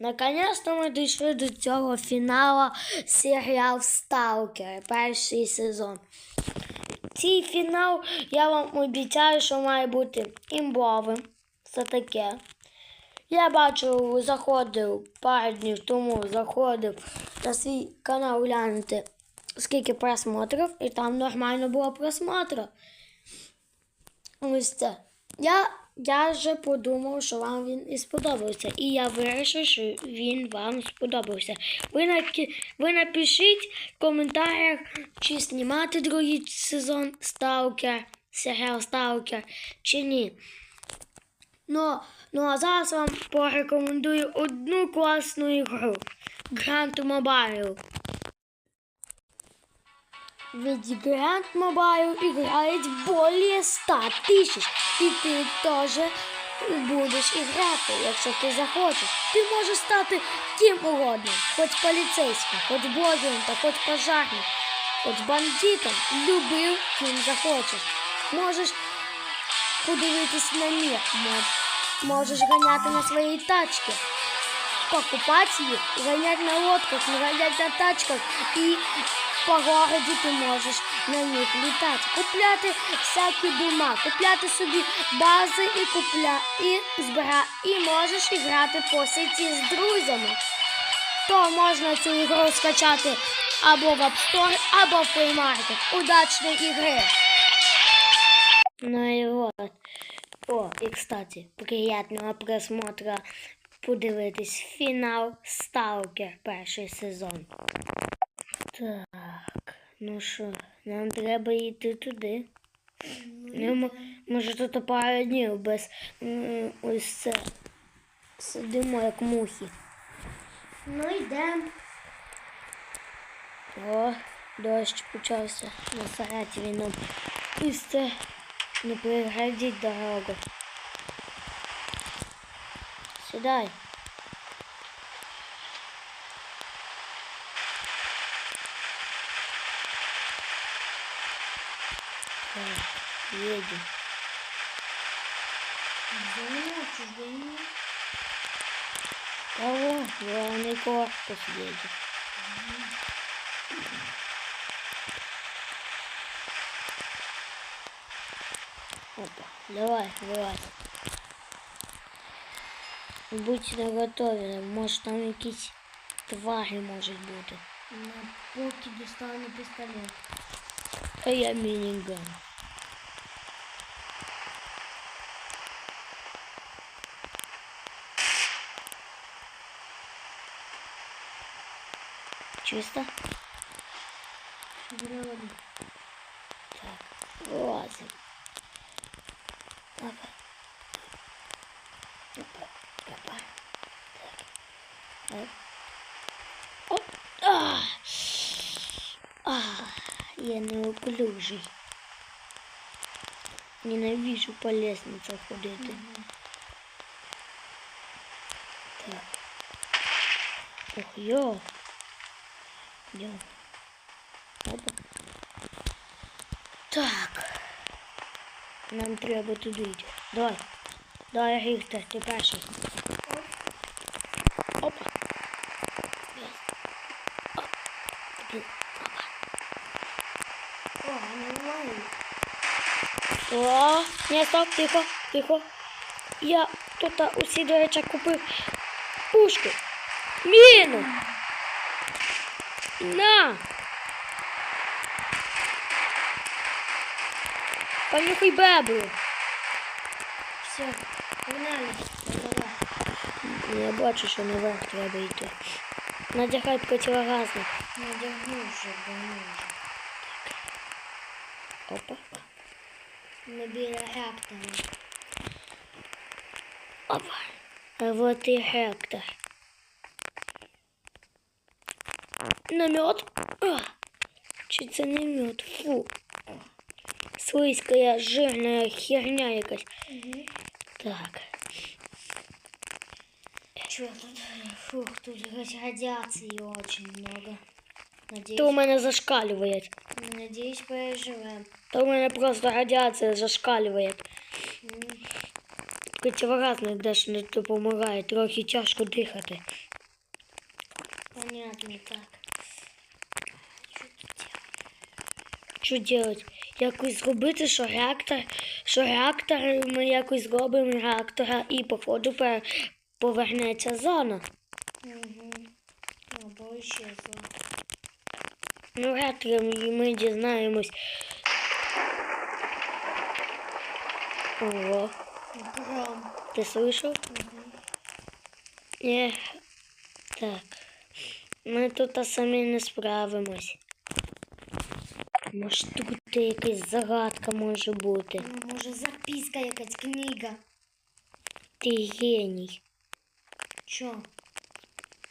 Наконец-то ми дійшли до цього фіналу серіал Сталкер, перший сезон. Цей фінал я вам обіцяю, що має бути імбовим. Це таке. Я бачив, заходив пару днів тому, заходив на свій канал глянути, скільки просмотрів, і там нормально було просмотрів. Ось це. Я, я вже подумав, що вам він і сподобався. І я вирішив, що він вам сподобався. Ви, наки- ви напишіть в коментарях, чи знімати другий сезон Сталкер, серіал Сталкер, чи ні. Ну, ну а зараз вам порекомендую одну класну ігру Grand Mobile. Ведь Grand Mobile играет более 100 тисяч, і ти теж будеш іграти, якщо ти захочеш. Ти можеш стати ким угодно, хоч поліцейським, хоч блогером, та хоч пожарним, хоч бандитом, любив, ким захочеш. Можеш подивитись на мож- можеш ганяти на своїй тачці, покупати їх, ганять на лодках, ганять на тачках і по городі ти можеш на них літати, купляти всякі дома, купляти собі бази і купля і збира, і можеш грати по сеті з друзями. То можна цю ігру скачати або в App Store, або в Play Market. Удачної ігри! Ну і вот. О, і кстати, приятного просмотра подивитись фінал Сталкер перший сезон. Так, ну що, нам треба йти туди. Ну, може тут пару днів без ось це. Сидимо як мухи. Ну йдемо. О, дощ почався на Сараті нам. Ось це не переградіть дорогу. Сідай. Так, едем. Кого? Главный корпус едет. Опа, давай, давай. Будь наготові, може там якісь твари можуть бути. На поки дістану пістолет. А я мініган. Чисто? Вроді. Так, вилазим. Опа. Опа, опа. Так. Оп. Оп. А! А, я неуклюжий. Ненавижу по лестницах ходити. Так. Ох, йо. Опа. Так. Нам треба туди йти. Давай. Давай, Ріхтер, ти перший. Опа. Опа. О, нормально. О, ні, стоп, тихо, тихо. Я тут усі, до речі, купив пушки. Міну. На. Понюхай бебру. Все, погнали. Я бачу, що наверх треба йти. Надягай противогазник. Надягну вже, давно вже. Опа. Ми біля реактора. Опа. А вот і Гектор. Намет? А. Чи це не мед? Фу. Слизькая, жирная херня якась. Угу. Так. Чё тут? Фух, тут радиации очень много. Надеюсь, То у мене зашкалює. надеюсь, переживем. То у мене просто зашкалює. М, Противогазник дещо не допомагає, трохи тяжко дихати. Що робити? Якось зробити, що реактор, що реактор, ми якось зробимо реактора і походу повернеться зона. Угу. Або исчезла. Ну, реактором і ми дізнаємось. Ого, Гром. ти слышав? Ні. Так. Ми тут самі не справимось. Може тут якась загадка може бути. Може записка якась книга. Ти геній. Чо?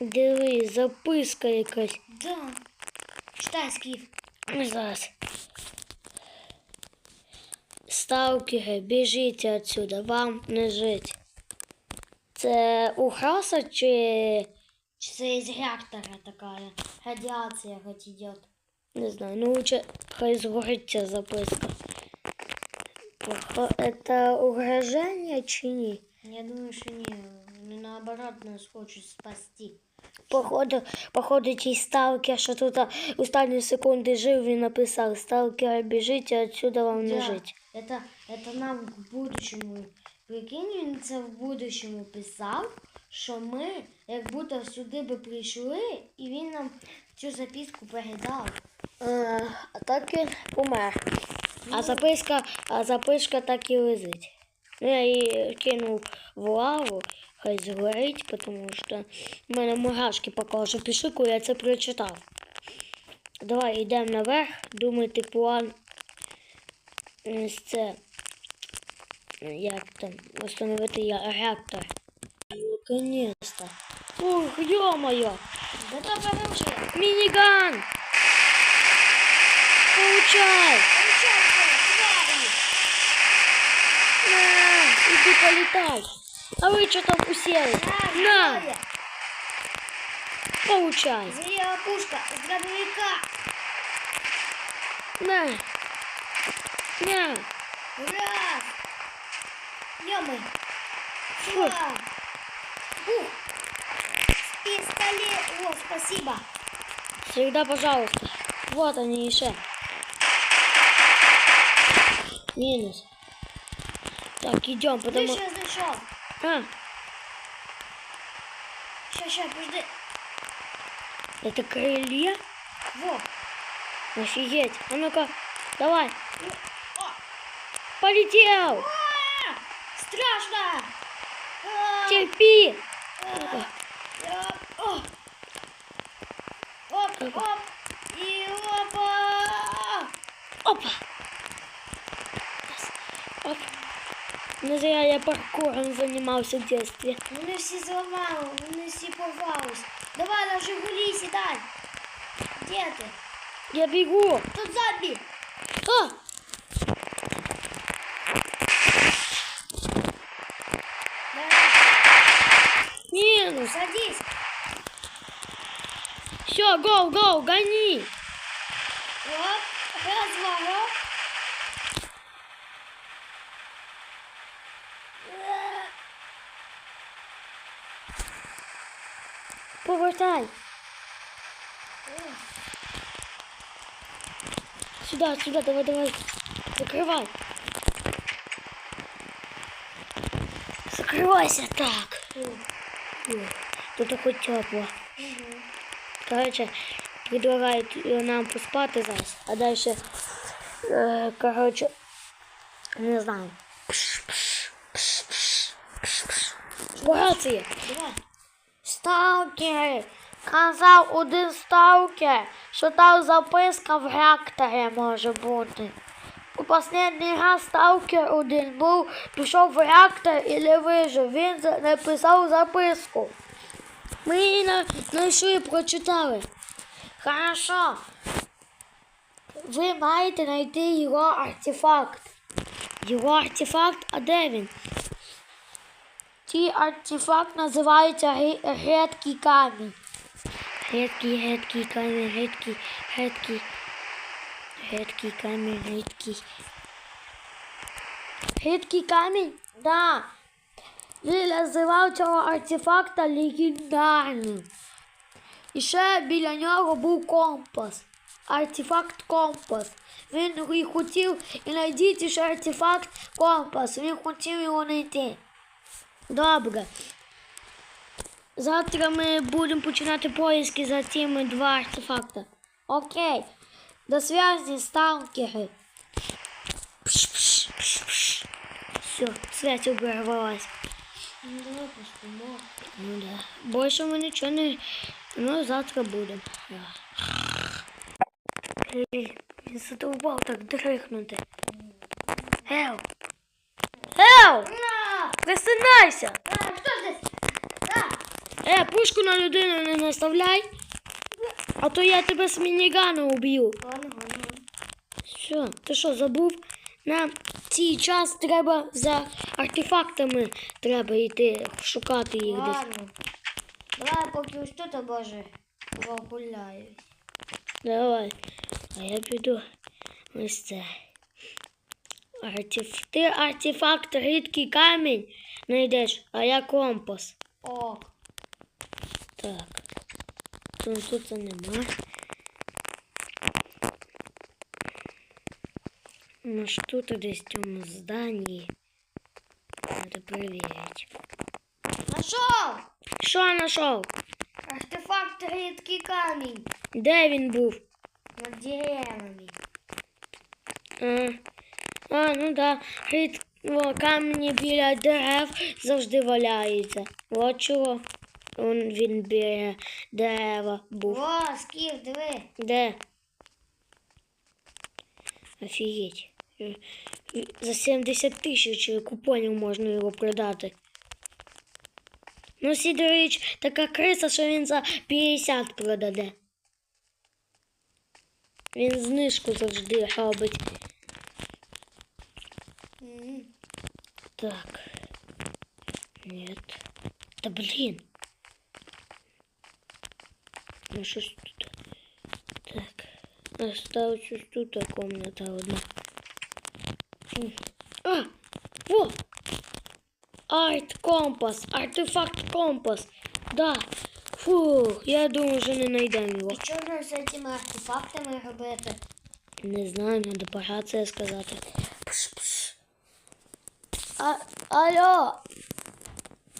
Диви, записка якась. Да. Читай, Скіф. Зараз. Сталкери, біжіть отсюда, вам не жить. Це угроза чи Чи це із реактора такая? Радіація хоть идет. Не знаю, ну лучше хай згорить ця записка. Це угрожання чи ні? Я думаю, що ні. Вони наоборот нас хочуть спасти. Походу, походу ті сталкер, що тут останні секунди жив, він написав Сталкери, біжіть, отсюда вам не Да, жить. Это, это нам в будущому. Прикинь, він це в будущому писав, що ми як будто сюди би прийшли, і він нам цю записку передав. А так він помер. А записка, а записка так і лежить. Ну, я її кинув в лаву, хай згорить, тому що в мене мурашки покаже пішли, коли я це прочитав. Давай йдемо наверх, думайте план е, з це. Як там встановити я реактор. Наконец-то. Ух, ё-моё! Готове оружие! Миниган! Получай! Получайте, твари! На! Иди полетай! А вы что там усели? На, На! Получай! Зрела пушка з дробовика! На! На! Раз! Ё-мы! Фу. Ух! Пистолет! О, спасибо! Всегда пожалуйста. Вот они еще. Минус. Так, идем, потому... Ты что зашел? А, Ща, ща, подожди. это крылья? Во! Офигеть. А ну-ка, давай. О! Полетел! А! Страшно! А! Терпи! А! А! О! Оп, оп! И опа! Опа! Оп. Не зря я паркуром занимался в детстве. Вони всі зламали, вони всі порвались. Давай на Жигулі сідай. Де ти? Я бегу. Тут зомбі. А! Давай, Минус. садись. Все, гоу, гоу, гони. Оп, раз, два, оп. Е, Повертай. Сюда, сюда, давай, давай. Закрывай. Закрывайся так. Тут хоть тепло. Короче, предлагают э, нам поспати зараз, а дальше, э, короче, не знаю. Давай. Сталкери. Казав один сталкер, що там записка в реакторі може бути. У останній раз сталкер один був, пішов в реактор і не вижив. Він написав записку. Ми її на- знайшли прочитали. Хорошо. Ви маєте знайти його артефакт. Його артефакт, а де він? Ті артефакт називається гидкий камінь. Гидкий, гидкий камінь, гидкий, гидкий. Гидкий камінь, гидкий. Гидкий камінь? Да. Він називав цього артефакта легендарним. І ще біля нього був компас. Артефакт компас. Він і хотів, і знайдіть ще артефакт компас. Він хотів його знайти. Добре. Завтра ми будемо починати поиски за цими два артефакти. Окей. До зв'язку, сталкери. Все, связь оборвалась. Ну давай поспимо. Ну да. Больше мы ничего не... Ну, завтра будем. Блин, я задолбал так дрыхнути. Эл! Эл! На! Просинайся! А, хто здесь? А, Е, пушку на людину не наставляй, а то я тебе з мінігана уб'ю. ладно, ладно. Що, ти що, забув? Нам цей час треба за артефактами треба йти шукати їх десь. Давай поки ось тут, боже, погуляю. Давай. А я піду ось це. Артеф... Ти артефакт рідкий камінь знайдеш, а я компас. Ок. Так. Тут, тут нема. Ну ж тут десь в цьому зданні. Надо перевірити. Нашов! Що знайшов? Артефакт рідкий камінь Де він був? над деревами. А, а ну да. Рід... О, камені біля дерев завжди валяються. От чого он, він біля дерева був. О, скіф, диви. Де? Офігеть. За 70 тисяч купонів можна його продати. Ну, Сідорич, така криса, що він за 50 продаде. Він знижку завжди робить. Так. Нет. Да блин. Ну что тут? Так. Осталась тут комната одна. А! Во! Арт компас. Артефакт компас. Да. Фух, я думаю, вже не знайдемо його. І що ж з цими артефактами робити? Не знаю, надо по рації сказати. Пш-пш. А, алло.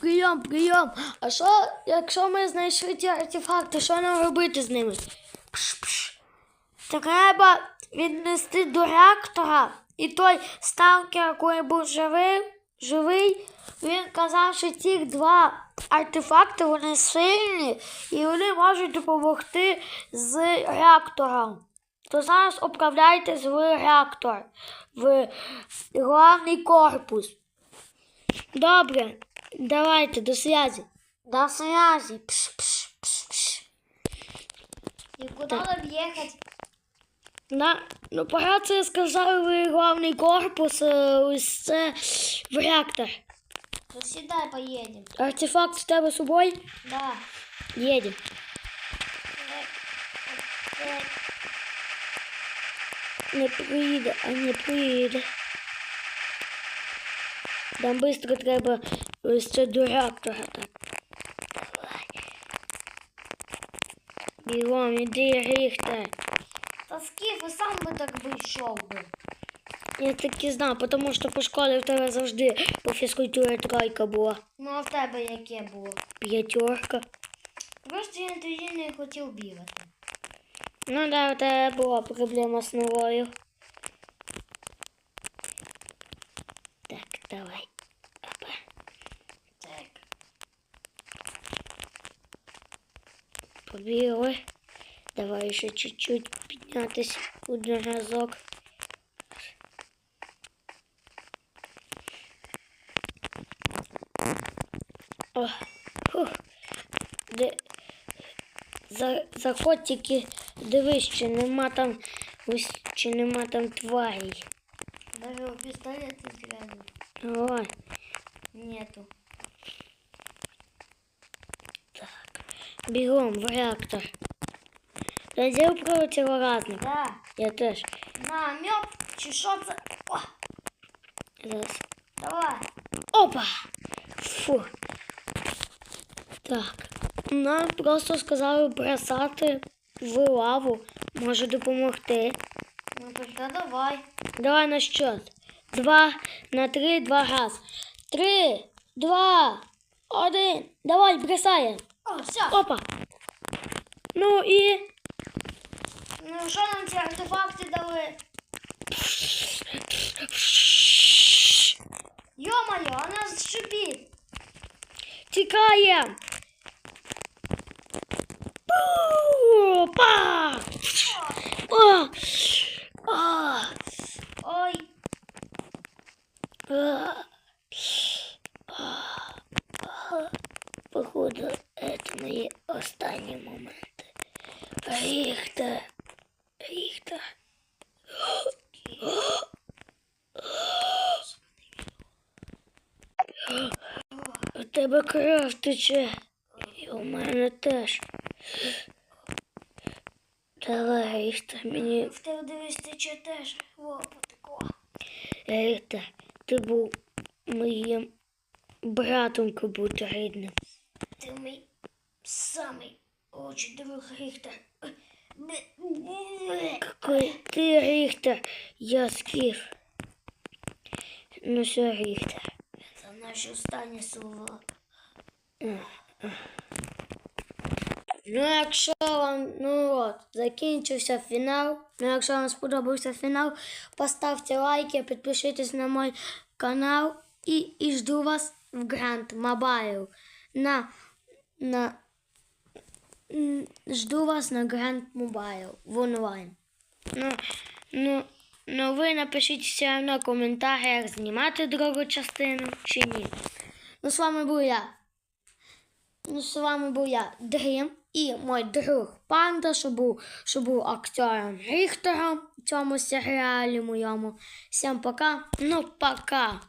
Прийом, прийом. А що, якщо ми знайшли ті артефакти, що нам робити з ними? Пш-пш. Треба віднести до реактора. І той сталкер, який був живий, живий, він казав, що ці два артефакти вони сильні і вони можуть допомогти з реактором то зараз обправляйтесь в реактор, в головний корпус. Добре, давайте до зв'язі. До зв'язі. Пш, пш, пш, пш. І куди нам їхати? На, ну, сказав в головний корпус, е, ось це в реактор. То сідай поїдемо. Артефакт з тебе з собою? Да. Їдемо. Не приїде, а не приїде. Нам швидко треба ось це до реактора. Так. Бігом, іди, Ріхтер. Та скіф, і сам би так би йшов би. Я так і знав, тому що по школі в тебе завжди по фізкультурі тройка була. Ну а в тебе яке було? П'ятерка. Просто я тоді не хотів бігати. Ну да, у тебе була проблема з новою. Так, давай. Опа. Так. Побігли. Давай ще чуть-чуть піднятись один разок. О, фух. Де... За, заходь тільки дивись, чи нема там ось чи нема там тварей. Даже у пістолета треба. Давай. Нету. Так. Бігом в реактор. Надів противогазник. Да. Я теж. На, мед, чи що це? О, Зараз. давай. Опа! Фу. Так. Нам просто сказали бросати в лаву. Може допомогти. Ну тогда давай. Давай на счет. Два на три, два раз. Три, два, один. Давай, бросаємо. О, все. Опа. Ну і. Ну що нам ці артефакти дали? Йо-моє, а нас шипить. Тікаємо. Опа! О! А! Ой, А! А! Походу, это мої останні моменти. Ріхтер. Ріхтер. У тебе кров тече. І у мене теж. Давай, Ріхтер, мені в тебе дивись тече теж. О, потекло. Ріхтер, ти був моїм братом, будто рідним. Ти мій самий очень друг Ріхтер. Какой ты, Рихтер, я скіф. Ну все, Рихтер. Це наші останні слова. Ну, якщо вам, ну от, закінчився фінал. Ну, якщо вам сподобався фінал, поставте лайки, підпишитесь на мій канал і, і жду вас в Grand Mobile. На, на, жду вас на Grand Mobile в онлайн. Ну, ну, ну ви напишіть все одно в коментарях, знімати другу частину чи ні. Ну, з вами був я. Ну, з вами був я, Дрім, і мій друг Панда, що був, що був актором Ріхтером в цьому серіалі моєму. Всім пока. Ну, пока.